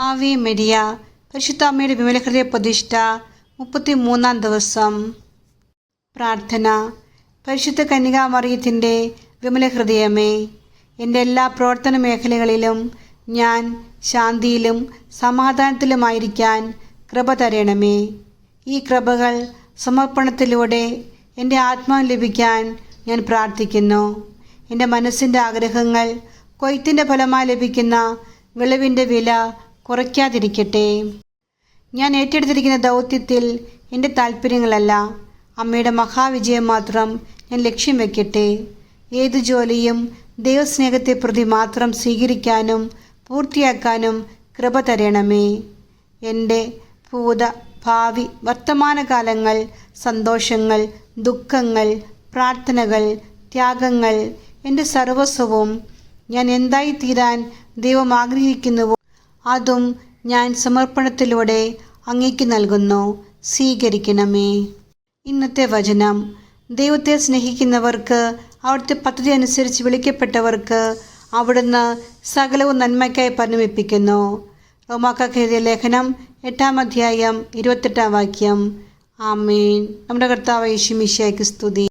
ആവി മെരിയ പരിശുദ്ധ അമ്മയുടെ വിമലഹൃദയ പ്രതിഷ്ഠ മുപ്പത്തി മൂന്നാം ദിവസം. പ്രാർത്ഥന. പരിശുദ്ധ കന്യകാമറിയത്തിന്റെ വിമലഹൃദയമേ എന്റെ എല്ലാ പ്രവർത്തന മേഖലകളിലും ഞാൻ ശാന്തിയിലും സമാധാനത്തിലുമായിരിക്കാൻ കൃപ തരണമേ. ഈ കൃപകൾ സമർപ്പണത്തിലൂടെ എന്റെ ആത്മാവ് ലഭിക്കാൻ ഞാൻ പ്രാർത്ഥിക്കുന്നു. എന്റെ മനസ്സിന്റെ ആഗ്രഹങ്ങൾ കൊയ്ത്തിന്റെ ഫലമായി ലഭിക്കുന്ന വിളവിന്റെ വില കുറയ്ക്കാതിരിക്കട്ടെ. ഞാൻ ഏറ്റെടുത്തിരിക്കുന്ന ദൗത്യത്തിൽ എന്റെ താല്പര്യങ്ങളല്ല. അമ്മയുടെ മഹാവിജയം മാത്രം ഞാൻ ലക്ഷ്യം വയ്ക്കട്ടെ ഏതു ജോലിയും ദൈവസ്നേഹത്തെ പ്രതി മാത്രം സ്വീകരിക്കാനും പൂർത്തിയാക്കാനും കൃപ തരണമേ. എന്റെ ഭൂത ഭാവി വർത്തമാനകാലങ്ങൾ സന്തോഷങ്ങൾ ദുഃഖങ്ങൾ പ്രാർത്ഥനകൾ ത്യാഗങ്ങൾ എന്റെ സർവസ്വവും ഞാൻ എന്തായി തീരാൻ ദൈവം ആഗ്രഹിക്കുന്നുവോ അതും ഞാൻ സമർപ്പണത്തിലൂടെ അങ്ങേക്ക് നൽകുന്നു. സ്വീകരിക്കണമേ. ഇന്നത്തെ വചനം. ദൈവത്തെ സ്നേഹിക്കുന്നവർക്ക് അവിടുത്തെ പദ്ധതി അനുസരിച്ച് വിളിക്കപ്പെട്ടവർക്ക് അവിടുന്ന് സകലവും നന്മയ്ക്കായി പരിണമിപ്പിക്കുന്നു. റോമാക്കെഴുതിയ ലേഖനം എട്ടാം അധ്യായം ഇരുപത്തെട്ടാം വാക്യം. ആമേൻ. നമ്മുടെ കർത്താവ് യേശുമിശയ്ക്ക് സ്തുതി.